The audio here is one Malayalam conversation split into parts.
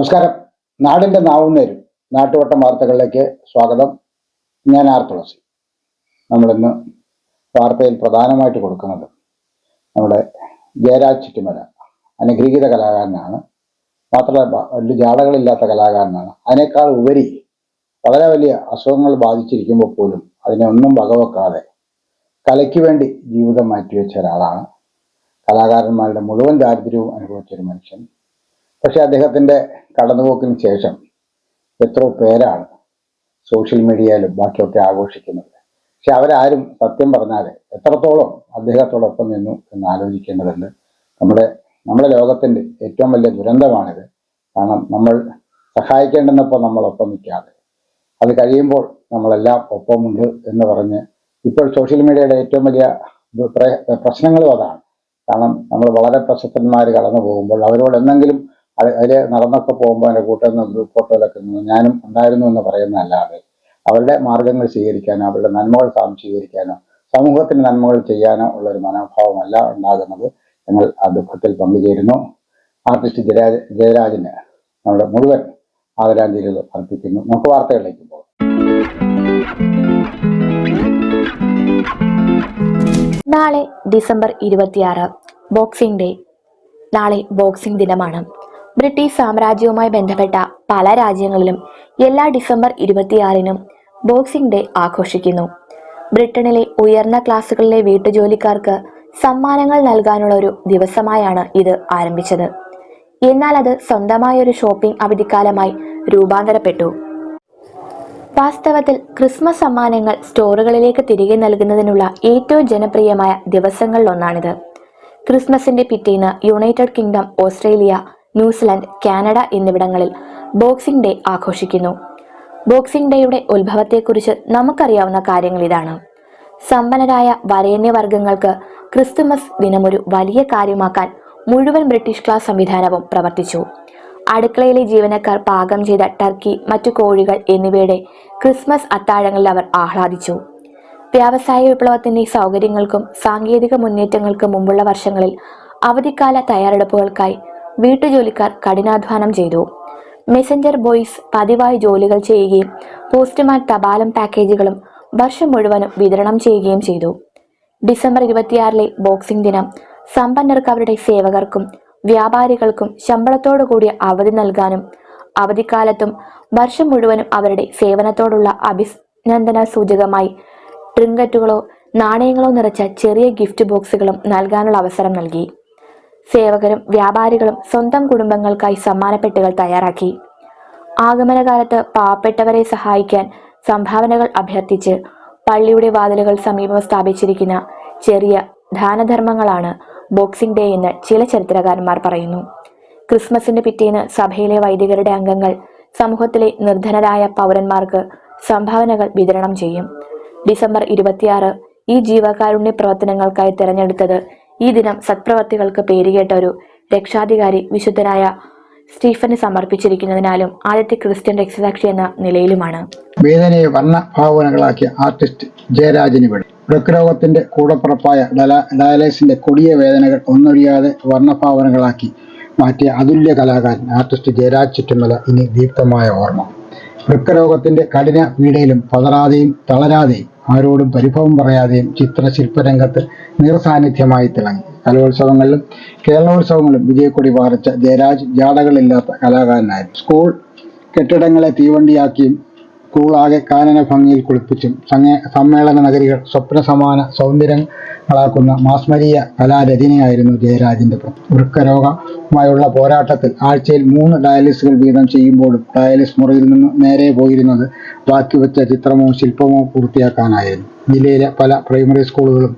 നമസ്കാരം. നാടിന്റെ നാവുന്നേരും നാട്ടുവട്ടം വാർത്തകളിലേക്ക് സ്വാഗതം. ഞാൻ ആർ തുളസി. നമ്മളിന്ന് വാർത്തയിൽ പ്രധാനമായിട്ട് കൊടുക്കുന്നത് നമ്മുടെ ജയരാജ് ചുറ്റുമല അനുഗ്രഹീത കലാകാരനാണ്. മാത്രമല്ല വലിയ ജാടകളില്ലാത്ത കലാകാരനാണ്. അതിനേക്കാൾ ഉപരി വളരെ വലിയ അസുഖങ്ങൾ ബാധിച്ചിരിക്കുമ്പോൾ പോലും അതിനെ ഒന്നും വകവെക്കാതെ കലയ്ക്ക് വേണ്ടി ജീവിതം മാറ്റിവെച്ച ഒരാളാണ്. കലാകാരന്മാരുടെ മുഴുവൻ ദാരിദ്ര്യവും അനുഭവിച്ച ഒരു മനുഷ്യൻ. പക്ഷെ അദ്ദേഹത്തിന്റെ കടന്നുപോക്കിന് ശേഷം എത്രയോ പേരാണ് സോഷ്യൽ മീഡിയയിലും ബാക്കിയൊക്കെ ആഘോഷിക്കുന്നത്. പക്ഷെ അവരാരും സത്യം പറഞ്ഞാൽ എത്രത്തോളം അദ്ദേഹത്തോടൊപ്പം നിന്നു എന്ന് ആലോചിക്കേണ്ടതുണ്ട്. നമ്മുടെ നമ്മുടെ ലോകത്തിന്റെ ഏറ്റവും വലിയ ദുരന്തമാണിത്. കാരണം നമ്മൾ സഹായിക്കേണ്ടുന്നപ്പോൾ നമ്മളൊപ്പം നിൽക്കാതെ. അത് കഴിയുമ്പോൾ നമ്മളെല്ലാം ഒപ്പമുണ്ട് എന്ന് പറഞ്ഞ് ഇപ്പോൾ സോഷ്യൽ മീഡിയയുടെ ഏറ്റവും വലിയ പ്ര- പ്രശ്നങ്ങളും അതാണ്. കാരണം നമ്മൾ വളരെ പ്രശസ്തന്മാർ കടന്നു പോകുമ്പോൾ അവരോട് എന്തെങ്കിലും അതിൽ നടന്നൊക്കെ പോകുമ്പോൾ എന്റെ ഗ്രൂപ്പ് ഫോട്ടോയിലൊക്കെ ഞാനും ഉണ്ടായിരുന്നു എന്ന് പറയുന്നതല്ലാതെ അവരുടെ മാർഗങ്ങൾ സ്വീകരിക്കാനോ അവരുടെ നന്മകൾ സ്വാംശീകരിക്കാനോ സമൂഹത്തിന് നന്മകൾ ചെയ്യാനോ ഉള്ള ഒരു മനോഭാവമല്ല ഉണ്ടാകുന്നത് ഞങ്ങൾ ആ ദുഃഖത്തിൽ പങ്കുചേരുന്നു. ആർട്ടിസ്റ്റ് ജയരാജ ജയരാജിന് നമ്മുടെ മുഴുവൻ ആദരാഞ്ജലികൾ അർപ്പിക്കുന്നു. നമുക്ക് വാർത്തകളിലേക്ക് പോകാം. നാളെ ഡിസംബർ ഇരുപത്തിയാറ് ബോക്സിംഗ് ഡേ. നാളെ ബോക്സിംഗ് ദിനമാണ്. ബ്രിട്ടീഷ് സാമ്രാജ്യവുമായി ബന്ധപ്പെട്ട പല രാജ്യങ്ങളിലും എല്ലാ ഡിസംബർ ഇരുപത്തിയാറിനും ബോക്സിംഗ് ഡേ ആഘോഷിക്കുന്നു. ബ്രിട്ടനിലെ ഉയർന്ന ക്ലാസ്സുകളിലെ വീട്ടുജോലിക്കാർക്ക് സമ്മാനങ്ങൾ നൽകാനുള്ള ഒരു ദിവസമായാണ് ഇത് ആരംഭിച്ചത്. എന്നാൽ അത് സ്വന്തമായ ഒരു ഷോപ്പിംഗ് അവധിക്കാലമായി രൂപാന്തരപ്പെട്ടു. വാസ്തവത്തിൽ ക്രിസ്മസ് സമ്മാനങ്ങൾ സ്റ്റോറുകളിലേക്ക് തിരികെ നൽകുന്നതിനുള്ള ഏറ്റവും ജനപ്രിയമായ ദിവസങ്ങളിലൊന്നാണിത്. ക്രിസ്മസിന്റെ പിറ്റേന്ന് United Kingdom Australia New Zealand Canada എന്നിവിടങ്ങളിൽ ബോക്സിംഗ് ഡേ ആഘോഷിക്കുന്നു. ബോക്സിംഗ് ഡേയുടെ ഉത്ഭവത്തെക്കുറിച്ച് നമുക്കറിയാവുന്ന കാര്യങ്ങൾ ഇതാണ്. സമ്പന്നരായ വരേണ്യവർഗങ്ങൾക്ക് ക്രിസ്തുമസ് ദിനമൊരു വലിയ കാര്യമാക്കാൻ മുഴുവൻ ബ്രിട്ടീഷ് ക്ലാസ് സംവിധാനവും പ്രവർത്തിച്ചു. അടുക്കളയിലെ ജീവനക്കാർ പാകം ചെയ്ത ടർക്കി മറ്റു കോഴികൾ എന്നിവയുടെ ക്രിസ്മസ് അത്താഴങ്ങളിൽ അവർ ആഹ്ലാദിച്ചു. വ്യാവസായിക വിപ്ലവത്തിന്റെ സൗകര്യങ്ങൾക്കും സാങ്കേതിക മുന്നേറ്റങ്ങൾക്കും മുമ്പുള്ള വർഷങ്ങളിൽ അവധിക്കാല തയ്യാറെടുപ്പുകൾക്കായി വീട്ടുജോലിക്കാർ കഠിനാധ്വാനം ചെയ്തു. മെസഞ്ചർ ബോയ്സ് പതിവായി ജോലികൾ ചെയ്യുകയും പോസ്റ്റ്മാൻ തപാലും പാക്കേജുകളും വർഷം മുഴുവനും വിതരണം ചെയ്യുകയും ചെയ്തു. ഡിസംബർ ഇരുപത്തിയാറിലെ ബോക്സിംഗ് ദിനം സമ്പന്നർക്ക് അവരുടെ സേവകർക്കും വ്യാപാരികൾക്കും ശമ്പളത്തോടു കൂടിയ അവധി നൽകാനും അവധിക്കാലത്തും വർഷം മുഴുവനും അവരുടെ സേവനത്തോടുള്ള അഭിനന്ദന സൂചകമായി ട്രിങ്കറ്റുകളോ നാണയങ്ങളോ നിറച്ച ചെറിയ ഗിഫ്റ്റ് ബോക്സുകളും നൽകാനുള്ള അവസരം നൽകി. സേവകരും വ്യാപാരികളും സ്വന്തം കുടുംബങ്ങൾക്കായി സമ്മാനപ്പെട്ടുകൾ തയ്യാറാക്കി. ആഗമനകാലത്ത് പാവപ്പെട്ടവരെ സഹായിക്കാൻ സംഭാവനകൾ അഭ്യർത്ഥിച്ച് പള്ളിയുടെ വാതിലുകൾ സമീപം സ്ഥാപിച്ചിരിക്കുന്ന ചെറിയ ദാനധർമ്മങ്ങളാണ് ബോക്സിംഗ് ഡേ എന്ന് ചില ചരിത്രകാരന്മാർ പറയുന്നു. ക്രിസ്മസിന്റെ പിറ്റേന്ന് സഭയിലെ വൈദികരുടെ അംഗങ്ങൾ സമൂഹത്തിലെ നിർധനരായ പൗരന്മാർക്ക് സംഭാവനകൾ വിതരണം ചെയ്യും. ഡിസംബർ ഇരുപത്തിയാറ് ഈ ജീവകാരുണ്യ പ്രവർത്തനങ്ങൾക്കായി തിരഞ്ഞെടുത്തത് ഈ ദിനം സത്പ്രവർത്തികൾക്ക് പേരുകേട്ട ഒരു രക്ഷാധികാരി വിശുദ്ധനായ സ്റ്റീഫന് സമർപ്പിച്ചിരിക്കുന്നതിനാലും ആദ്യത്തെ ക്രിസ്ത്യൻ രക്തസാക്ഷി എന്ന നിലയിലുമാണ്. വേദനയെ വർണ ഭാവനകളാക്കിയ ആർട്ടിസ്റ്റ് ജയരാജനിവിടെ വൃക്കരോഗത്തിന്റെ കൂടപ്പുറപ്പായ ഡയാലൈസിന്റെ ഡയാലിസിന്റെ കൊടിയ വേദനകൾ ഒന്നൊഴിയാതെ വർണഭാവനകളാക്കി മാറ്റിയ അതുല്യ കലാകാരൻ ആർട്ടിസ്റ്റ് ജയരാജ് ചുറ്റുമല ഇനി ദീപ്തമായ ഓർമ്മ. വൃക്കരോഗത്തിന്റെ കഠിന പീഡയിലും പതറാതെയും തളരാതെയും ആരോടും പരിഭവം പറയാതെയും ചിത്രശില്പരംഗത്ത് നിറസാന്നിധ്യമായി തിളങ്ങി. കലോത്സവങ്ങളിലും കേരളോത്സവങ്ങളിലും വിജയക്കൊടി പാറിച്ച ജയരാജ് ജാടകളില്ലാത്ത കലാകാരനായിരുന്നു. സ്കൂൾ കെട്ടിടങ്ങളെ തീവണ്ടിയാക്കിയും സ്കൂളാകെ കാനന ഭംഗിയിൽ കുളിപ്പിച്ചും സങ്ങേ സമ്മേളന നഗരികൾ സ്വപ്ന സമാന സൗന്ദര്യങ്ങളാക്കുന്ന മാസ്മരീയ കലാരചനയായിരുന്നു ജയരാജന്റെ വൃക്കരോഗമായുള്ള പോരാട്ടത്തിൽ ആഴ്ചയിൽ മൂന്ന് ഡയാലിസുകൾ വീതം ചെയ്യുമ്പോഴും ഡയാലിസ് മുറിയിൽ നിന്ന് നേരെ പോയിരുന്നത് ബാക്കി വെച്ച ചിത്രമോ ശില്പമോ പൂർത്തിയാക്കാനായിരുന്നു. ജില്ലയിലെ പല പ്രൈമറി സ്കൂളുകളും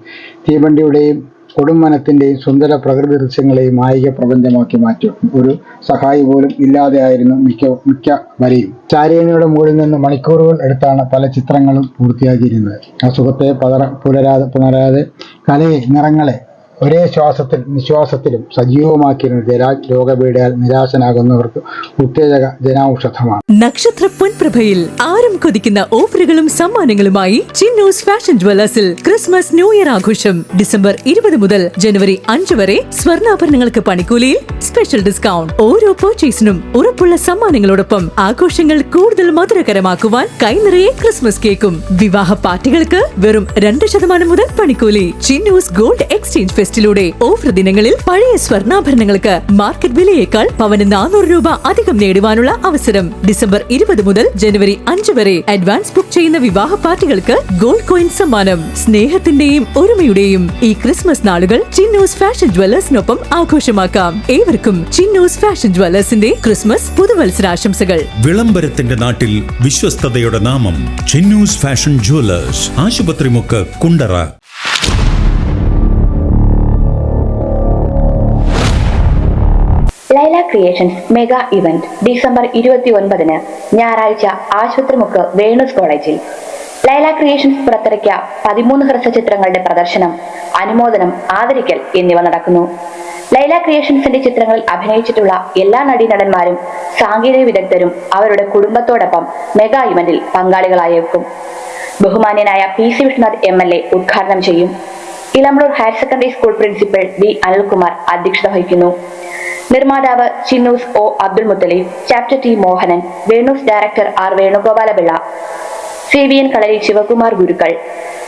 തീവണ്ടിയുടെയും കൊടുംവനത്തിന്റെയും സുന്ദര പ്രകൃതി ദൃശ്യങ്ങളെയും മായിക പ്രപഞ്ചമാക്കി മാറ്റും. ഒരു സഹായി പോലും ഇല്ലാതെയായിരുന്നു മിക്ക മിക്ക വരെയും. ചാരിയനയുടെ മുകളിൽ നിന്ന് മണിക്കൂറുകൾ എടുത്താണ് പല ചിത്രങ്ങളും പൂർത്തിയാക്കിയിരുന്നത്. അസുഖത്തെ പതറ പുലരാതെ പുണരാതെ കലയെ നിറങ്ങളെ ഒരേ ശ്വാസത്തിൽ നിശ്വാസത്തിലും സജീവമാക്കിയിരുന്ന ജലാജ് രോഗപീഠയാൽ നിരാശനാകുന്നവർക്ക് ഉത്തേജക ജനൌഷധമാണ് നക്ഷത്ര പൊൻപ്രഭയിൽ ആരും കൊതിക്കുന്ന ഓഫറുകളും സമ്മാനങ്ങളുമായി ചിന്നൂസ് ഫാഷൻ ജ്വല്ലേഴ്സിൽ ക്രിസ്മസ് ന്യൂ ഇയർ ആഘോഷം ഡിസംബർ ഇരുപത് മുതൽ ജനുവരി അഞ്ച് വരെ സ്വർണാഭരണങ്ങൾക്ക് പണിക്കൂലിയിൽ സ്പെഷ്യൽ ഡിസ്കൗണ്ട്. ഓരോ പർച്ചേസിനും ഉറപ്പുള്ള സമ്മാനങ്ങളോടൊപ്പം ആഘോഷങ്ങൾ കൂടുതൽ മധുരകരമാക്കുവാൻ കൈനിറയെ ക്രിസ്മസ് കേക്കും. വിവാഹ പാർട്ടികൾക്ക് വെറും രണ്ട് ശതമാനം മുതൽ പണിക്കൂലി. ചിന്നൂസ് ഗോൾഡ് എക്സ്ചേഞ്ച് ഫെസ്റ്റിലൂടെ ഓഫർ ദിനങ്ങളിൽ പഴയ സ്വർണാഭരണങ്ങൾക്ക് മാർക്കറ്റ് വിലയേക്കാൾ പവന് നാനൂറ് രൂപ അധികം നേടുവാനുള്ള അവസരം ഡിസംബർ ഇരുപത് മുതൽ ജനുവരി അഞ്ച് വരെ അഡ്വാൻസ് ബുക്ക് ചെയ്യുന്ന വിവാഹ പാർട്ടികൾക്ക് ഗോൾഡ് കോയിൻ സമ്മാനം. സ്നേഹത്തിന്റെയും ഒരുമയുടെയും ഈ ക്രിസ്മസ് നാളുകൾ ചിന്നൂസ് ഫാഷൻ ജ്വല്ലേഴ്സിനൊപ്പം ആഘോഷമാക്കാം. ഏവർക്കും ചിന്നൂസ് ഫാഷൻ ജ്വല്ലേഴ്സിന്റെ ക്രിസ്മസ് പുതുവത്സരാശംസകൾ വിളംബരത്തിന്റെ നാട്ടിൽ വിശ്വസ്തതയുടെ നാമം ചിന്നൂസ് ഫാഷൻ ജ്വല്ലേഴ്സ്. ആശുപത്രി ആശുപത്രിമുക്ക് Kundara. Creations mega event December ഇരുപത്തി ഒൻപതിന് ഞായറാഴ്ച ആശുപത്രിമുക്ക് വേണുസ് കോളേജിൽ. ലൈല ക്രിയേഷൻസ് പുറത്തിറക്കിയ പതിമൂന്ന് ഹ്രസ്വ ചിത്രങ്ങളുടെ പ്രദർശനം അനുമോദനം ആദരിക്കൽ എന്നിവ നടക്കുന്നു. ലൈല ക്രിയേഷൻസിന്റെ ചിത്രങ്ങളിൽ അഭിനയിച്ചിട്ടുള്ള എല്ലാ നടീനടന്മാരും സാങ്കേതിക വിദഗ്ധരും അവരുടെ കുടുംബത്തോടൊപ്പം മെഗാ ഇവന്റിൽ പങ്കാളികളായേക്കും. ബഹുമാന്യനായ P C Vishnunath M L A ഉദ്ഘാടനം ചെയ്യും. Elampalloor higher secondary school principal V Anilkumar അധ്യക്ഷത വഹിക്കുന്നു. നിർമ്മാതാവ് Chinnus O Abdul Muthaleeb chapter T Mohanan Venus director R Venugopalapillai C V N Kalari Sivakumar Gurukkal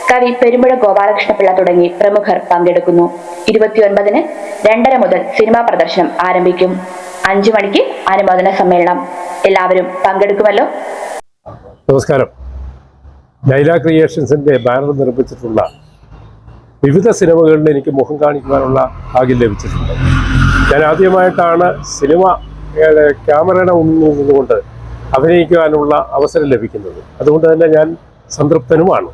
കവി പെരുമ്പുഴ ഗോപാലകൃഷ്ണപിള്ള തുടങ്ങി പ്രമുഖർ പങ്കെടുക്കുന്നു. ഇരുപത്തിയൊൻപതിന് രണ്ടര മുതൽ സിനിമാ പ്രദർശനം ആരംഭിക്കും. അഞ്ചു മണിക്ക് അനുമോദന സമ്മേളനം. എല്ലാവരും പങ്കെടുക്കുമല്ലോ. നമസ്കാരം. ലൈല ക്രിയേഷൻസിന്റെ ബാനർ നിർമ്മിച്ചിട്ടുള്ള വിവിധ സിനിമകളിൽ എനിക്ക് മുഖം കാണിക്കുവാനുള്ള ഭാഗ്യം ലഭിച്ചിട്ടുണ്ട്. ഞാൻ ആദ്യമായിട്ടാണ് സിനിമ ക്യാമറയുടെ മുന്നിൽ നിന്നുകൊണ്ട് അഭിനയിക്കുവാനുള്ള അവസരം ലഭിക്കുന്നത്. അതുകൊണ്ട് തന്നെ ഞാൻ സംതൃപ്തനുമാണ്.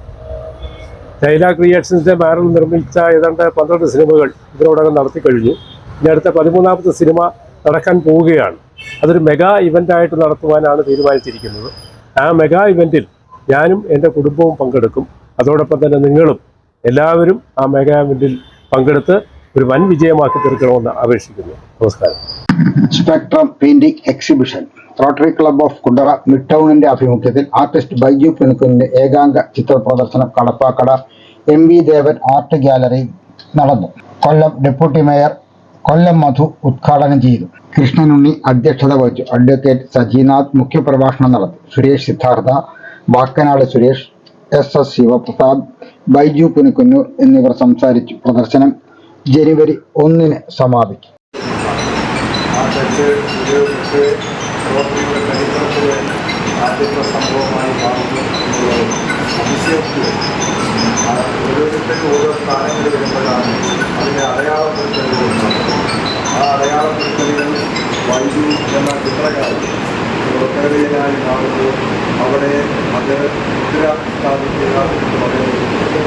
ലൈല ക്രിയേഷൻസിന്റെ ബാനർ നിർമ്മിച്ച ഏതാണ്ട് പന്ത്രണ്ട് സിനിമകൾ ഇതിനോടകം നടത്തി കഴിഞ്ഞു ഇനി അടുത്ത പതിമൂന്നാമത്തെ സിനിമ നടക്കാൻ പോവുകയാണ്. അതൊരു മെഗാ ഇവന്റായിട്ട് നടത്തുവാനാണ് തീരുമാനിച്ചിരിക്കുന്നത്. ആ മെഗാ ഇവന്റിൽ ഞാനും എന്റെ കുടുംബവും പങ്കെടുക്കും. അതോടൊപ്പം തന്നെ നിങ്ങളും എല്ലാവരും ആ മെഗാ ഇവന്റിൽ പങ്കെടുത്ത് ഒരു വൻ വിജയമാക്കി തീർക്കണമെന്ന് അപേക്ഷിക്കുന്നു. നമസ്കാരം. Spectrum painting exhibition rotary club of Kundara mid ടൗണിന്റെ ആഭിമുഖ്യത്തിൽ ആർട്ടിസ്റ്റ് ബൈജു പിണുക്കുന്നിന്റെ ഏകാംഗ ചിത്ര പ്രദർശനം Kadappakada M V Devan art gallery നടന്നു. കൊല്ലം ഡെപ്യൂട്ടി മേയർ കൊല്ലം മധു ഉദ്ഘാടനം ചെയ്തു. കൃഷ്ണനുണ്ണി അധ്യക്ഷത വഹിച്ചു. അഡ്വക്കേറ്റ് സജീനാഥ് മുഖ്യപ്രഭാഷണം നടത്തി. സുരേഷ് സിദ്ധാർത്ഥ വാക്കനാട് സുരേഷ് എസ് എസ് ശിവപ്രസാദ് ബൈജു പുനുക്കുന്നൂർ എന്നിവർ സംസാരിച്ചു. പ്രദർശനം ജനുവരി ഒന്നിന് സമാപിക്കും. അവിടെ അത് മുദ്ര സ്ഥാപിക്കുക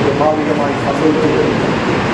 സ്വാഭാവികമായി സംഭവിച്ചിട്ടുണ്ട്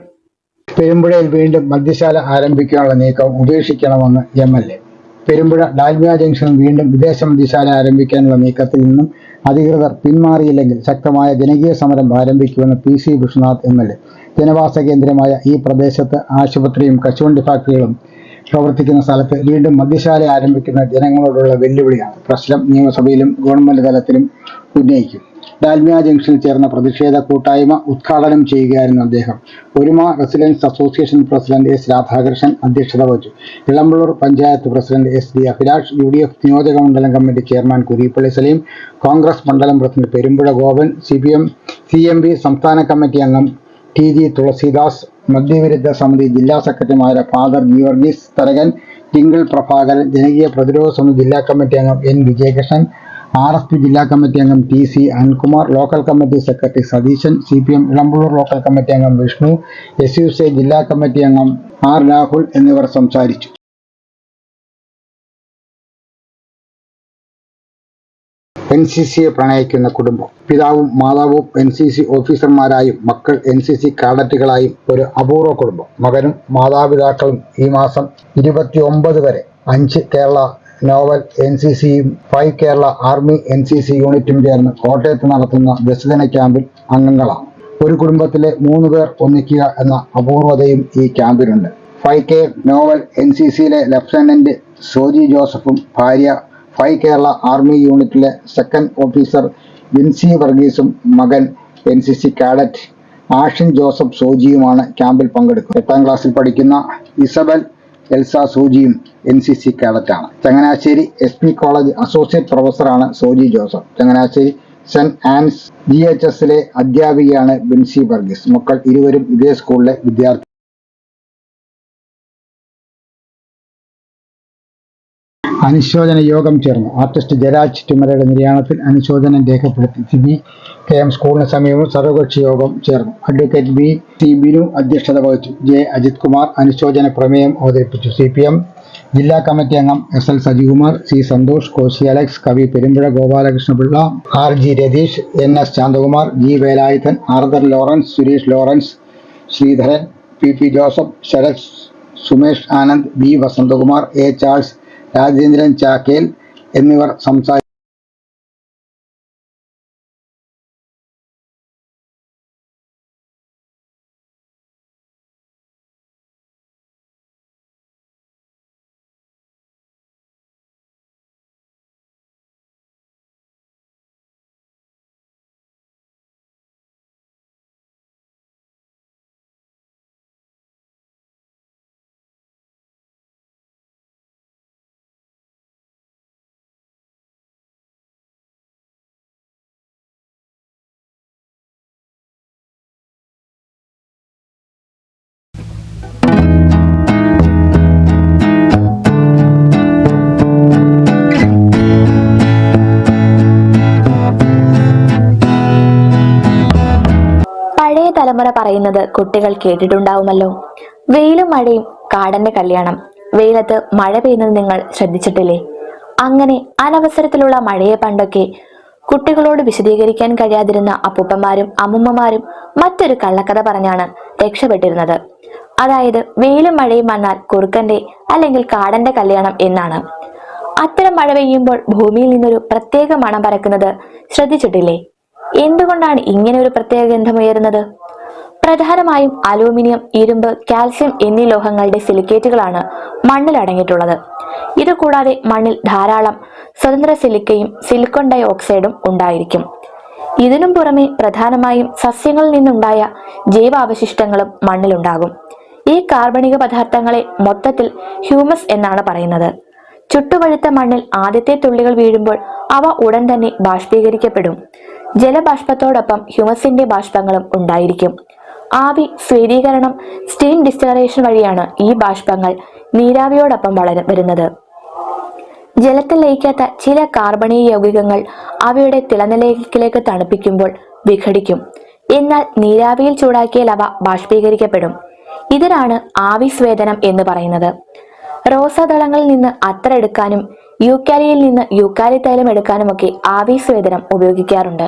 പെരുമ്പുഴയിൽ വീണ്ടും മദ്യശാല ആരംഭിക്കാനുള്ള നീക്കം ഉപേക്ഷിക്കണമെന്ന് M L A. Perumpuzha Dalmia ജംഗ്ഷനിൽ വീണ്ടും വിദേശ മദ്യശാല ആരംഭിക്കാനുള്ള നീക്കത്തിൽ നിന്നും അധികൃതർ പിന്മാറിയില്ലെങ്കിൽ ശക്തമായ ജനകീയ സമരം ആരംഭിക്കുമെന്ന് P C Viswanath M L A. ജനവാസ കേന്ദ്രമായ ഈ പ്രദേശത്ത് ആശുപത്രിയും കശുവണ്ടി ഫാക്ടറികളും പ്രവർത്തിക്കുന്ന സ്ഥലത്ത് വീണ്ടും മദ്യശാല ആരംഭിക്കുന്ന ജനങ്ങളോടുള്ള വെല്ലുവിളിയാണ്. പ്രശ്നം നിയമസഭയിലും ഗവൺമെന്റ് തലത്തിലും ഉന്നയിക്കും. ഡാൽമിയ ജംഗ്ഷനിൽ ചേർന്ന പ്രതിഷേധ കൂട്ടായ്മ ഉദ്ഘാടനം ചെയ്യുകയായിരുന്നു അദ്ദേഹം. Oruma residence association president S Radhakrishnan അധ്യക്ഷത വഹിച്ചു. Elampalloor panchayat president S D Abhilash U D F നിയോജക മണ്ഡലം കമ്മിറ്റി ചെയർമാൻ കുരീപ്പള്ളി സലീം കോൺഗ്രസ് മണ്ഡലം president Perumpuzha Gopan C P M C M P സംസ്ഥാന കമ്മിറ്റി അംഗം ടി ജി തുളസീദാസ് മദ്യവിരുദ്ധ സമിതി ജില്ലാ സെക്രട്ടറിമാരായ ഫാദർ ഗീവർഗീസ് തരകൻ ടിങ്കിൾ പ്രഭാകരൻ ജനകീയ പ്രതിരോധ സമിതി ജില്ലാ കമ്മിറ്റി അംഗം N Vijayakrishnan R S P ജില്ലാ കമ്മിറ്റി അംഗം T C Anilkumar local committee secretary Satheesan C P M Elampalloor local committee അംഗം വിഷ്ണു എസ് യു സി ജില്ലാ കമ്മിറ്റി അംഗം ആർ രാഹുൽ എന്നിവർ സംസാരിച്ചു. എൻ സി സിയെ പ്രണയിക്കുന്ന കുടുംബം. പിതാവും മാതാവും എൻ സി സി ഓഫീസർമാരായും മക്കൾ എൻ സി സി കാഡറ്റുകളായും ഒരു അപൂർവ കുടുംബം. മകനും മാതാപിതാക്കളും ഈ മാസം ഇരുപത്തി ഒമ്പത് വരെ അഞ്ച് കേരള നോവൽ എൻ സി സിയും five Kerala army N C C യൂണിറ്റും ചേർന്ന് കോട്ടയത്ത് നടത്തുന്ന ദശദിന ക്യാമ്പിൽ അംഗങ്ങളാണ്. ഒരു കുടുംബത്തിലെ മൂന്ന് പേർ ഒന്നിക്കുക എന്ന അപൂർവതയും ഈ ക്യാമ്പിലുണ്ട്. Five K naval N C സിയിലെ ലഫ്റ്റനന്റ് സോജി ജോസഫും ഭാര്യ ഫൈവ് കേരള ആർമി യൂണിറ്റിലെ സെക്കൻഡ് ഓഫീസർ വിൻസി വർഗീസും മകൻ N C C cadet Ashin Joseph സോജിയുമാണ് ക്യാമ്പിൽ പങ്കെടുക്കുന്നത്. എട്ടാം ക്ലാസ്സിൽ പഠിക്കുന്ന ഇസബൽ എൽസ സൂജിയും N C C കാഡറ്റാണ് Changanassery S P college associate പ്രൊഫസറാണ് Soji Joseph. Changanassery saint Ann's G H എസിലെ അധ്യാപികയാണ് ബിൻസി വർഗീസ്. മക്കൾ ഇരുവരും ഇതേ സ്കൂളിലെ വിദ്യാർത്ഥി അനുശോചന യോഗം ചേർന്നു. ആർട്ടിസ്റ്റ് ജരാജ് ടിമരയുടെ നിര്യാണത്തിൽ അനുശോചനം രേഖപ്പെടുത്തി. സിബി കെ എം സ്കൂളിന് സമീപം സർവകക്ഷി യോഗം ചേർന്നു. അഡ്വക്കേറ്റ് ബി സി ബിനു അധ്യക്ഷത വഹിച്ചു. ജെ അജിത് കുമാർ അനുശോചന പ്രമേയം അവതരിപ്പിച്ചു. സി പി എം ജില്ലാ കമ്മിറ്റി അംഗം S L Sajikumar C Santhosh Koshy Alex കവി Perumpuzha Gopalakrishnapillai R G Ratheesh N S Santhakumar G Velayudhan Arthur Lawrence Suresh Lawrence Sreedharan P P Joseph Sarath Sumesh Anand B Vasanthakumar A Charles Rajendran Chakkel എന്നിവർ സംസാരിച്ചു. തലമുറ പറയുന്നത് കുട്ടികൾ കേട്ടിട്ടുണ്ടാവുമല്ലോ. വെയിലും മഴയും കാടന്റെ കല്യാണം. വെയിലത്ത് മഴ പെയ്യുന്നത് നിങ്ങൾ ശ്രദ്ധിച്ചിട്ടില്ലേ? അങ്ങനെ അനവസരത്തിലുള്ള മഴയെ പണ്ടൊക്കെ കുട്ടികളോട് വിശദീകരിക്കാൻ കഴിയാതിരുന്ന അപ്പൂപ്പന്മാരും അമ്മുമ്മമാരും മറ്റൊരു കള്ളക്കഥ പറഞ്ഞാണ് രക്ഷപ്പെട്ടിരുന്നത്. അതായത് വെയിലും മഴയും വന്നാൽ കുറുക്കന്റെ അല്ലെങ്കിൽ കാടന്റെ കല്യാണം എന്നാണ്. അത്തരം മഴ പെയ്യുമ്പോൾ ഭൂമിയിൽ നിന്നൊരു പ്രത്യേക മണം പരക്കുന്നത് ശ്രദ്ധിച്ചിട്ടില്ലേ? എന്തുകൊണ്ടാണ് ഇങ്ങനെ ഒരു പ്രത്യേക ഗന്ധമുയരുന്നത്? പ്രധാനമായും അലൂമിനിയം ഇരുമ്പ് കാൽസ്യം എന്നീ ലോഹങ്ങളുടെ സിലിക്കേറ്റുകളാണ് മണ്ണിൽ അടങ്ങിയിട്ടുള്ളത്. ഇത് കൂടാതെ മണ്ണിൽ ധാരാളം സ്വതന്ത്ര സിലിക്കയും സിലിക്കോൺ ഡൈ ഓക്സൈഡും ഉണ്ടായിരിക്കും. ഇതിനും പുറമെ പ്രധാനമായും സസ്യങ്ങളിൽ നിന്നുണ്ടായ ജൈവാവശിഷ്ടങ്ങളും മണ്ണിലുണ്ടാകും ഈ കാർബണിക പദാർത്ഥങ്ങളെ മൊത്തത്തിൽ ഹ്യൂമസ് എന്നാണ് പറയുന്നത്. ചുട്ടുപഴുത്ത മണ്ണിൽ ആദ്യത്തെ തുള്ളികൾ വീഴുമ്പോൾ അവ ഉടൻ തന്നെ ബാഷ്പീകരിക്കപ്പെടും. ജലബാഷ്പത്തോടൊപ്പം ഹ്യൂമസിന്റെ ബാഷ്പങ്ങളും ഉണ്ടായിരിക്കും. ആവി സ്വേദീകരണം സ്റ്റീം ഡിസ്റ്റലറേഷൻ വഴിയാണ് ഈ ബാഷ്പങ്ങൾ നീരാവിയോടൊപ്പം വളര വരുന്നത്. ജലത്തിൽ ലയിക്കാത്ത ചില കാർബണീയ യൗകികങ്ങൾ അവയുടെ തിളനിലയിലേക്ക് തണുപ്പിക്കുമ്പോൾ വിഘടിക്കും. എന്നാൽ നീരാവിയിൽ ചൂടാക്കിയാൽ അവ ബാഷ്പീകരിക്കപ്പെടും. ഇതിനാണ് ആവിസ്വേദനം എന്ന് പറയുന്നത്. റോസാദളങ്ങളിൽ നിന്ന് അത്ര എടുക്കാനും യൂക്കാലിയിൽ നിന്ന് യൂക്കാലി തൈലം എടുക്കാനുമൊക്കെ ആവിസ്വേദനം ഉപയോഗിക്കാറുണ്ട്.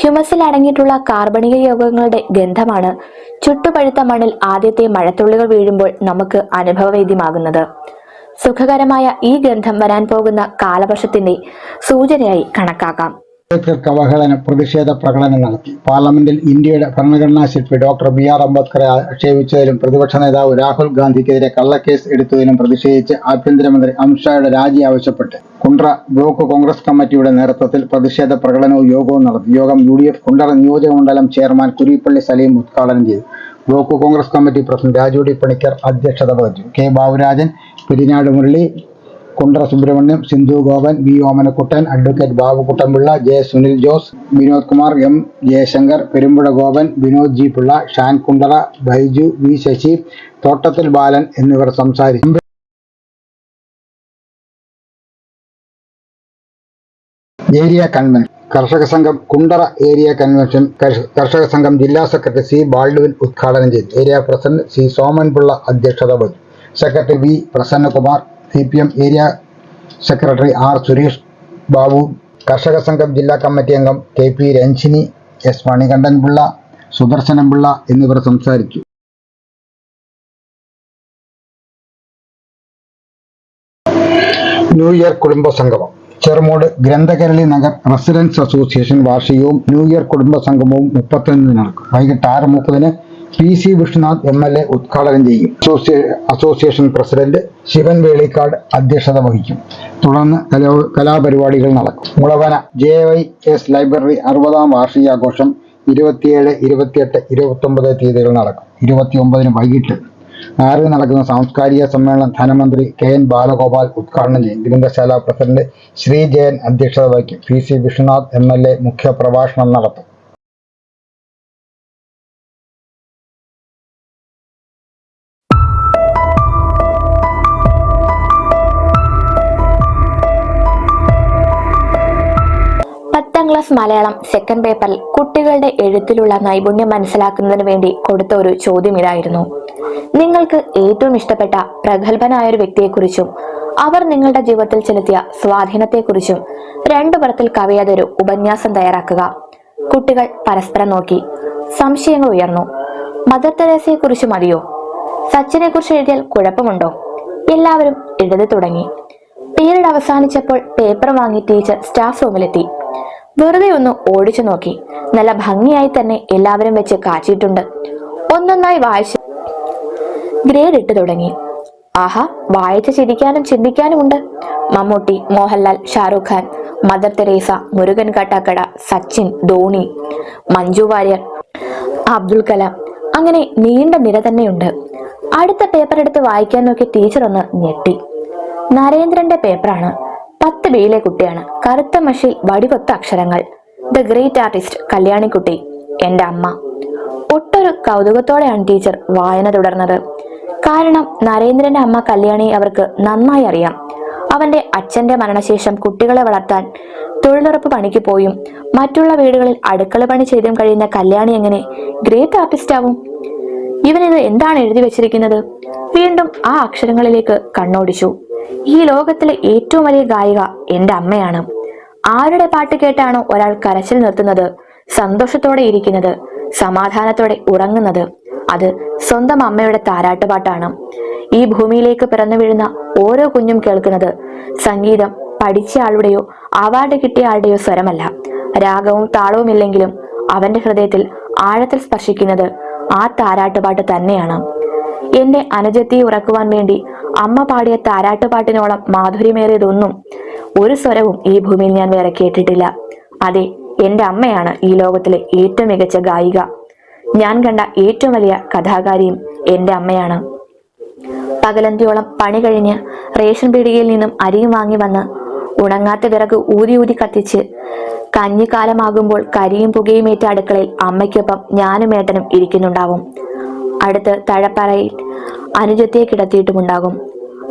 ഹ്യൂമസിൽ അടങ്ങിയിട്ടുള്ള കാർബണിക യോഗങ്ങളുടെ ഗന്ധമാണ് ചുട്ടുപഴുത്ത മണ്ണിൽ ആദ്യത്തെ മഴത്തുള്ളികൾ വീഴുമ്പോൾ നമുക്ക് അനുഭവവേദ്യമാകുന്നത്. സുഖകരമായ ഈ ഗന്ധം വരാൻ പോകുന്ന കാലവർഷത്തിന്റെ സൂചനയായി കണക്കാക്കാം. അംബേദ്കർക്ക് അവഹേളനം പ്രതിഷേധ പ്രകടനം നടത്തി. പാർലമെന്റിൽ ഇന്ത്യയുടെ ഭരണഘടനാ ശില്പി ഡോക്ടർ ബി. ആർ. അംബേദ്കറെ ആക്ഷേപിച്ചതിലും പ്രതിപക്ഷ നേതാവ് രാഹുൽ ഗാന്ധിക്കെതിരെ കള്ളക്കേസ് എടുത്തതിനും പ്രതിഷേധിച്ച് ആഭ്യന്തരമന്ത്രി അമിത്ഷായുടെ രാജി ആവശ്യപ്പെട്ട്. കുണ്ട്ര ബ്ലോക്ക് കോൺഗ്രസ് കമ്മിറ്റിയുടെ നേതൃത്വത്തിൽ പ്രതിഷേധ പ്രകടനവും യോഗവും നടത്തി. യോഗം യു ഡി എഫ് കുണ്ടറ നിയോജകമണ്ഡലം ചെയർമാൻ കുരിപ്പള്ളി സലീം ഉദ്ഘാടനം ചെയ്തു. Block Congress committee president Raju D Panicker അധ്യക്ഷത വഹിച്ചു. K. Baburajan Perinad Murali Kundara Subrahmanyam Sindhu Gopan V Omanakuttan advocate Babu Kuttanpillai J Sunil Jose Vinod Kumar M Jayashankar Perumpuzha Gopan Vinod G Pillai Shan Kundara Baiju V Sasi Thottathil Balan എന്നിവർ സംസാരിച്ചു. Area convention. കർഷക സംഘം കുണ്ടറ ഏരിയ കൺവെൻഷൻ കർഷക സംഘം ജില്ലാ സെക്രട്ടറി സി ബാൾഡുവിൻ ഉദ്ഘാടനം ചെയ്തു. ഏരിയ പ്രസിഡന്റ് സി സോമൻപിള്ള അധ്യക്ഷത വഹിച്ചു. Secretary V Prasannakumar C P M area secretary R Suresh Babu കർഷക സംഘം ജില്ലാ കമ്മിറ്റി അംഗം K P Ranjini S Manikandan Pillai Sudarsanam Pillai എന്നിവർ സംസാരിച്ചു. ന്യൂ ഇയർ കുടുംബ സംഗമം ചെറുമൂട് ഗ്രന്ഥകരളി നഗർ റെസിഡൻസ് അസോസിയേഷൻ വാർഷികവും ന്യൂ ഇയർ കുടുംബ സംഗമവും മുപ്പത്തൊന്നിന് നടക്കും. വൈകിട്ട് ആറ് മുപ്പതിന് P C Vishnunath M L A ഉദ്ഘാടനം ചെയ്യും. അസോസിയേഷൻ പ്രസിഡന്റ് ശിവൻ വേളിക്കാട് അധ്യക്ഷത വഹിക്കും. തുടർന്ന് കലാപരിപാടികൾ നടക്കും. Mulavana J Y S library അറുപതാം വാർഷികാഘോഷം ഇരുപത്തിയേഴ് ഇരുപത്തിയെട്ട് ഇരുപത്തൊമ്പത് തീയതികൾ നടക്കും. ഇരുപത്തിയൊമ്പതിന് വൈകിട്ട് ആറിന് നടക്കുന്ന സാംസ്കാരിക സമ്മേളനം ധനമന്ത്രി കെ എൻ ബാലഗോപാൽ ഉദ്ഘാടനം ചെയ്യും. ഗ്രന്ഥശാല പ്രസിഡന്റ് ശ്രീ ജയൻ അധ്യക്ഷത വഹിക്കും. P C Vishnunath M L A മുഖ്യ പ്രഭാഷണം നടത്തും. മലയാളം സെക്കൻഡ് പേപ്പറിൽ കുട്ടികളുടെ എഴുത്തിലുള്ള നൈപുണ്യം മനസ്സിലാക്കുന്നതിന് വേണ്ടി കൊടുത്ത ഒരു ചോദ്യം ഇതായിരുന്നു. നിങ്ങൾക്ക് ഏറ്റവും ഇഷ്ടപ്പെട്ട പ്രഗത്ഭനായ ഒരു വ്യക്തിയെക്കുറിച്ചും അവർ നിങ്ങളുടെ ജീവിതത്തിൽ ചെലുത്തിയ സ്വാധീനത്തെക്കുറിച്ചും രണ്ടു പുറത്തിൽ കവിയാതൊരു ഉപന്യാസം തയ്യാറാക്കുക. കുട്ടികൾ പരസ്പരം നോക്കി സംശയങ്ങൾ ഉയർന്നു. മദർ തെരേസയെക്കുറിച്ച് മതിയോ? സച്ചിനെ കുറിച്ച് എഴുതിയാൽ കുഴപ്പമുണ്ടോ? എല്ലാവരും എഴുതി തുടങ്ങി. പീരീഡ് അവസാനിച്ചപ്പോൾ പേപ്പർ വാങ്ങി ടീച്ചർ സ്റ്റാഫ് റൂമിലെത്തി വെറുതെ ഒന്ന് ഓടിച്ചു നോക്കി. നല്ല ഭംഗിയായി തന്നെ എല്ലാവരും വെച്ച് കാച്ചിട്ടുണ്ട് ഒന്നൊന്നായി വായിച്ചു ഗ്രേഡ് ഇട്ട് തുടങ്ങി. ആഹാ വായിച്ച് ചിരിക്കാനും ചിന്തിക്കാനും ഉണ്ട് മമ്മൂട്ടി മോഹൻലാൽ ഷാറൂഖ് ഖാൻ മദർ തെരേസ മുരുകൻ കാട്ടാക്കട സച്ചിൻ ധോണി മഞ്ജു വാര്യർ അബ്ദുൽ കലാം. അങ്ങനെ നീണ്ട നിര തന്നെയുണ്ട്. അടുത്ത പേപ്പർ എടുത്ത് വായിക്കാൻ നോക്കി ടീച്ചർ ഒന്ന് ഞെട്ടി. നരേന്ദ്രന്റെ പേപ്പറാണ്. പത്ത് ബിയിലെ കുട്ടിയാണ്. കറുത്ത മഷിൽ വടിവൊത്ത അക്ഷരങ്ങൾ. ദ ഗ്രേറ്റ് ആർട്ടിസ്റ്റ് കല്യാണിക്കുട്ടി എന്റെ അമ്മ. ഒട്ടൊരു കൗതുകത്തോടെയാണ് ടീച്ചർ വായന തുടർന്നത്. കാരണം നരേന്ദ്രന്റെ അമ്മ കല്യാണി അവർക്ക് നന്നായി അറിയാം. അവന്റെ അച്ഛന്റെ മരണശേഷം കുട്ടികളെ വളർത്താൻ തൊഴിലുറപ്പ് പണിക്ക് പോയും. മറ്റുള്ള വീടുകളിൽ അടുക്കള പണി ചെയ്തും കഴിയുന്ന കല്യാണി എങ്ങനെ ഗ്രേറ്റ് ആർട്ടിസ്റ്റ് ആവും? ഇവനിത് എന്താണ് എഴുതി വെച്ചിരിക്കുന്നത്? വീണ്ടും ആ അക്ഷരങ്ങളിലേക്ക് കണ്ണോടിച്ചു. ഈ ലോകത്തിലെ ഏറ്റവും വലിയ ഗായിക എന്റെ അമ്മയാണ്. ആരുടെ പാട്ട് കേട്ടാണോ ഒരാൾ കരച്ചിൽ നിർത്തുന്നത് സന്തോഷത്തോടെ ഇരിക്കുന്നത് സമാധാനത്തോടെ ഉറങ്ങുന്നത്? അത് സ്വന്തം അമ്മയുടെ താരാട്ടുപാട്ടാണ് ഈ ഭൂമിയിലേക്ക് പിറന്നു വീഴുന്ന ഓരോ കുഞ്ഞും കേൾക്കുന്നത് സംഗീതം പഠിച്ച ആളുടെയോ അവാർഡ് കിട്ടിയ ആളുടെയോ സ്വരമല്ല. രാഗവും താളവും ഇല്ലെങ്കിലും അവന്റെ ഹൃദയത്തിൽ ആഴത്തിൽ സ്പർശിക്കുന്നത് ആ താരാട്ടുപാട്ട് തന്നെയാണ്. എന്റെ അനുജത്തിയെ ഉറക്കുവാൻ വേണ്ടി അമ്മ പാടിയ താരാട്ടുപാട്ടിനോളം മാധുര്യമേറിയതൊന്നും ഒരു സ്വരവും ഈ ഭൂമിയിൽ ഞാൻ വേറെ കേട്ടിട്ടില്ല. അതെ എന്റെ അമ്മയാണ് ഈ ലോകത്തിലെ ഏറ്റവും മികച്ച ഗായിക. ഞാൻ കണ്ട ഏറ്റവും വലിയ കഥാകാരിയും എന്റെ അമ്മയാണ്. പകലന്തിയോളം പണി കഴിഞ്ഞ് റേഷൻ പീടികയിൽ നിന്നും അരിയും വാങ്ങി വന്ന് ഉണങ്ങാത്ത വിറക് ഊതി ഊതി കത്തിച്ച് കഞ്ഞിക്കാലമാകുമ്പോൾ കരിയും പുകയും ഏറ്റ അടുക്കളയിൽ അമ്മയ്ക്കൊപ്പം ഞാനും ഏട്ടനും ഇരിക്കുന്നുണ്ടാവും. അടുത്ത് തഴപ്പറയിൽ അനുജത്തെ കിടത്തിയിട്ടുമുണ്ടാകും.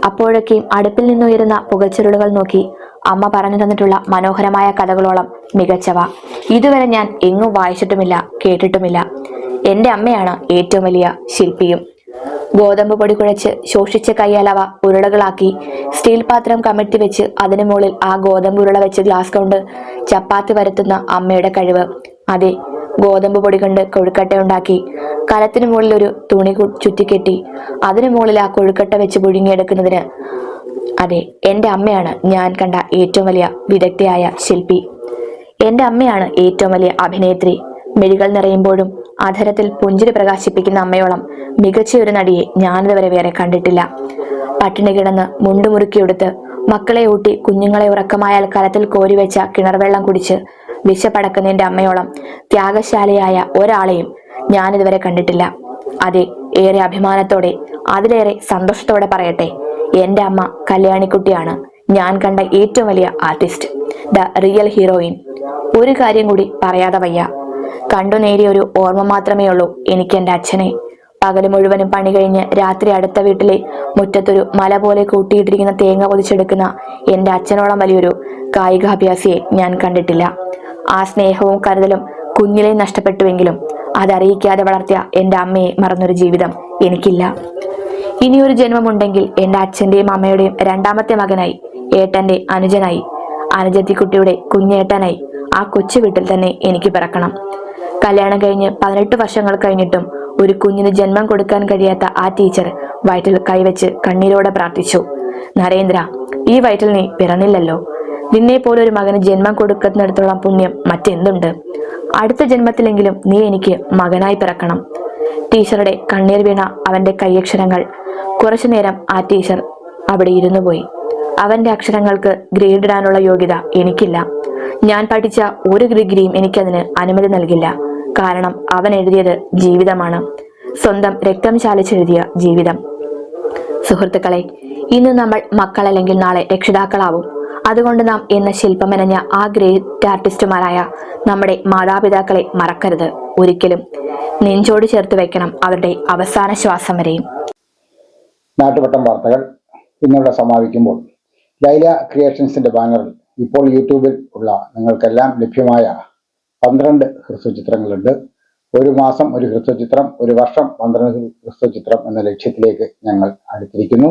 അപ്പോഴൊക്കെയും അടുപ്പിൽ നിന്നുയരുന്ന പുകച്ചുരുളുകൾ നോക്കി അമ്മ പറഞ്ഞു തന്നിട്ടുള്ള മനോഹരമായ കഥകളോളം മികച്ചവ. ഇതുവരെ ഞാൻ എങ്ങും വായിച്ചിട്ടുമില്ല കേട്ടിട്ടുമില്ല. എന്റെ അമ്മയാണ് ഏറ്റവും വലിയ ശില്പിയും. ഗോതമ്പ് പൊടി കുഴച്ച് ശോഷിച്ച കൈയാലവ ഉരുളകളാക്കി സ്റ്റീൽ പാത്രം കമിഴ്ത്തി വെച്ച് അതിനു മുകളിൽ ആ ഗോതമ്പ് ഉരുള വെച്ച് ഗ്ലാസ് കൊണ്ട് ചപ്പാത്തി വരുത്തുന്ന അമ്മയുടെ കഴിവ്. അതെ ഗോതമ്പ് പൊടി കൊണ്ട് കൊഴുക്കട്ട ഉണ്ടാക്കി കലത്തിനു മുകളിൽ ഒരു തുണി ചുറ്റിക്കെട്ടി. അതിനു മുകളിൽ ആ കൊഴുക്കട്ട വെച്ച് പുഴുങ്ങിയെടുക്കുന്നതിന് അതെ എന്റെ അമ്മയാണ് ഞാൻ കണ്ട ഏറ്റവും വലിയ വിദഗ്ധയായ ശില്പി. എന്റെ അമ്മയാണ് ഏറ്റവും വലിയ അഭിനേത്രി. മിഴികൾ നിറയുമ്പോഴും അധരത്തിൽ പുഞ്ചിരി പ്രകാശിപ്പിക്കുന്ന അമ്മയോളം മികച്ച ഒരു നടിയെ ഞാനിതുവരെ വേറെ കണ്ടിട്ടില്ല. പട്ടിണി കിടന്ന് മുണ്ടുമുറുക്കിയെടുത്ത് മക്കളെ ഊട്ടി കുഞ്ഞുങ്ങളെ ഉറക്കമായാൽ കലത്തിൽ കോരി വെച്ച കിണർവെള്ളം കുടിച്ച് വിശപ്പടക്കുന്നതിന്റെ അമ്മയോളം ത്യാഗശാലയായ ഒരാളെയും ഞാനിതുവരെ കണ്ടിട്ടില്ല. അതെ ഏറെ അഭിമാനത്തോടെ അതിലേറെ സന്തോഷത്തോടെ പറയട്ടെ. എന്റെ അമ്മ കല്യാണിക്കുട്ടിയാണ്. ഞാൻ കണ്ട ഏറ്റവും വലിയ ആർട്ടിസ്റ്റ് ദ റിയൽ ഹീറോയിൻ. ഒരു കാര്യം കൂടി പറയാതെ വയ്യ. കണ്ടു നേരിയ ഒരു ഓർമ്മ മാത്രമേ ഉള്ളൂ എനിക്ക് എന്റെ അച്ഛനെ. പകൽ മുഴുവനും പണി കഴിഞ്ഞ് രാത്രി അടുത്ത വീട്ടിലെ മുറ്റത്തൊരു മല പോലെ കൂട്ടിയിട്ടിരിക്കുന്ന തേങ്ങ പൊതിച്ചെടുക്കുന്ന എന്റെ അച്ഛനോളം വലിയൊരു കായികാഭ്യാസിയെ ഞാൻ കണ്ടിട്ടില്ല. ആ സ്നേഹവും കരുതലും കുഞ്ഞിലെ നഷ്ടപ്പെട്ടുവെങ്കിലും അതറിയിക്കാതെ വളർത്തിയ എന്റെ അമ്മയെ മറന്നൊരു ജീവിതം എനിക്കില്ല. ഇനിയൊരു ജന്മമുണ്ടെങ്കിൽ എന്റെ അച്ഛന്റെയും അമ്മയുടെയും രണ്ടാമത്തെ മകനായി ഏട്ടന്റെ അനുജനായി അനുജത്തിക്കുട്ടിയുടെ കുഞ്ഞേട്ടനായി ആ കൊച്ചു വീട്ടിൽ തന്നെ എനിക്ക് പിറക്കണം. കല്യാണം കഴിഞ്ഞ് പതിനെട്ട് വർഷങ്ങൾ കഴിഞ്ഞിട്ടും ഒരു കുഞ്ഞിന് ജന്മം കൊടുക്കാൻ കഴിയാത്ത ആ ടീച്ചർ വയറ്റിൽ കൈവച്ച് കണ്ണീരോടെ പ്രാർത്ഥിച്ചു നരേന്ദ്ര ഈ വയറ്റിൽ നീ പിറന്നില്ലല്ലോ. നിന്നെ പോലെ ഒരു മകന് ജന്മം കൊടുക്കുന്നിടത്തോളം പുണ്യം മറ്റെന്തുണ്ട്? അടുത്ത ജന്മത്തിലെങ്കിലും നീ എനിക്ക് മകനായി പിറക്കണം. ടീച്ചറുടെ കണ്ണീർ വീണ അവന്റെ കൈയക്ഷരങ്ങൾ. കുറച്ചുനേരം ആ ടീച്ചർ അവിടെ ഇരുന്നു പോയി. അവന്റെ അക്ഷരങ്ങൾക്ക് ഗ്രേഡ് ഇടാനുള്ള യോഗ്യത എനിക്കില്ല. ഞാൻ പഠിച്ച ഒരു ഡിഗ്രിയും എനിക്കതിന് അനുമതി നൽകില്ല. കാരണം അവൻ എഴുതിയത് ജീവിതമാണ്. സ്വന്തം രക്തം ചാലിച്ചെഴുതിയ ജീവിതം. സുഹൃത്തുക്കളെ ഇന്ന് നമ്മൾ മക്കളല്ലെങ്കിൽ നാളെ രക്ഷിതാക്കളാവും. അതുകൊണ്ട് നാം എന്ന ശില്പമെനഞ്ഞ ആ ഗ്രേറ്റ് ആർട്ടിസ്റ്റുമാരായ നമ്മുടെ മാതാപിതാക്കളെ മറക്കരുത്. ഒരിക്കലും നെഞ്ചോട് ചേർത്ത് വെക്കണം അവരുടെ അവസാന ശ്വാസം വരെയും. നാട്ടുവട്ടം വാർത്തകൾ ഇന്നിവിടെ സമാപിക്കുമ്പോൾ ലൈല ക്രിയേഷൻസിന്റെ ബാനറിൽ ഇപ്പോൾ യൂട്യൂബിൽ ഉള്ള നിങ്ങൾക്കെല്ലാം ലഭ്യമായ പന്ത്രണ്ട് ഹ്രസ്വചിത്രങ്ങളുണ്ട്. ഒരു മാസം ഒരു ഹ്രസ്വചിത്രം ഒരു വർഷം പന്ത്രണ്ട് ഹ്രസ്വചിത്രം എന്ന ലക്ഷ്യത്തിലേക്ക് ഞങ്ങൾ അടുത്തിരിക്കുന്നു.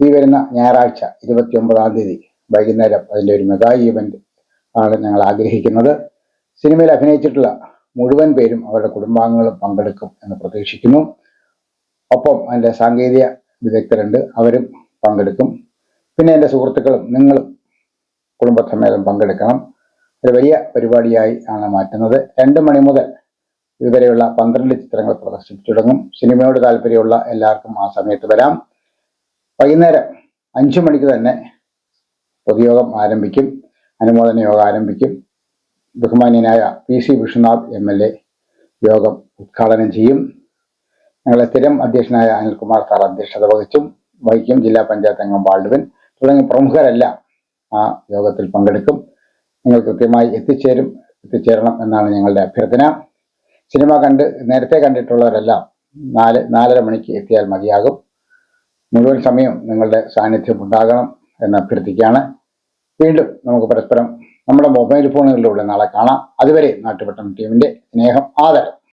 ഈ വരുന്ന ഞായറാഴ്ച ഇരുപത്തിയൊമ്പതാം തീയതി വൈകുന്നേരം അതിന്റെ ഒരു മെഗാ ഈവന്റ് ആണ് ഞങ്ങൾ ആഗ്രഹിക്കുന്നത്. സിനിമയിൽ അഭിനയിച്ചിട്ടുള്ള മുഴുവൻ പേരും അവരുടെ കുടുംബാംഗങ്ങളും പങ്കെടുക്കും എന്ന് പ്രതീക്ഷിക്കുന്നു. ഒപ്പം അതിന്റെ സാങ്കേതിക വിദഗ്ധരുണ്ട് അവരും പങ്കെടുക്കും. പിന്നെ എന്റെ സുഹൃത്തുക്കളും നിങ്ങളും കുടുംബസമേതം പങ്കെടുക്കണം. ഒരു വലിയ പരിപാടിയായി ആണ് മാറ്റുന്നത്. രണ്ട് മണി മുതൽ ഇതുവരെയുള്ള പന്ത്രണ്ട് ചിത്രങ്ങൾ പ്രദർശിപ്പിച്ചു തുടങ്ങും. സിനിമയോട് താല്പര്യമുള്ള എല്ലാവർക്കും ആ സമയത്ത് വരാം. വൈകുന്നേരം അഞ്ചു മണിക്ക് തന്നെ പൊതുയോഗം ആരംഭിക്കും. അനുമോദന യോഗം ആരംഭിക്കും. ബഹുമാന്യനായ P C Vishnunath M L A യോഗം ഉദ്ഘാടനം ചെയ്യും. ഞങ്ങളെ സ്ഥിരം അധ്യക്ഷനായ അനിൽകുമാർ സാർ അധ്യക്ഷത വഹിച്ചും വഹിക്കും ജില്ലാ പഞ്ചായത്ത് അംഗം വാൾഡുവൻ തുടങ്ങിയ പ്രമുഖരെല്ലാം ആ യോഗത്തിൽ പങ്കെടുക്കും. നിങ്ങൾ കൃത്യമായി എത്തിച്ചേരും എത്തിച്ചേരണം എന്നാണ് ഞങ്ങളുടെ അഭ്യർത്ഥന. സിനിമ കണ്ട് നേരത്തെ കണ്ടിട്ടുള്ളവരെല്ലാം നാല് നാലര മണിക്ക് എത്തിയാൽ മതിയാകും. മുഴുവൻ സമയം നിങ്ങളുടെ സാന്നിധ്യം ഉണ്ടാകണം. എന്ന് അഭ്യർത്ഥിക്കുകയാണ്. വീണ്ടും നമുക്ക് പരസ്പരം നമ്മുടെ മൊബൈൽ ഫോണുകളിലൂടെ നാളെ കാണാം. അതുവരെ നാട്ടുപട്ടം ടീമിന്റെ സ്നേഹം ആദരം.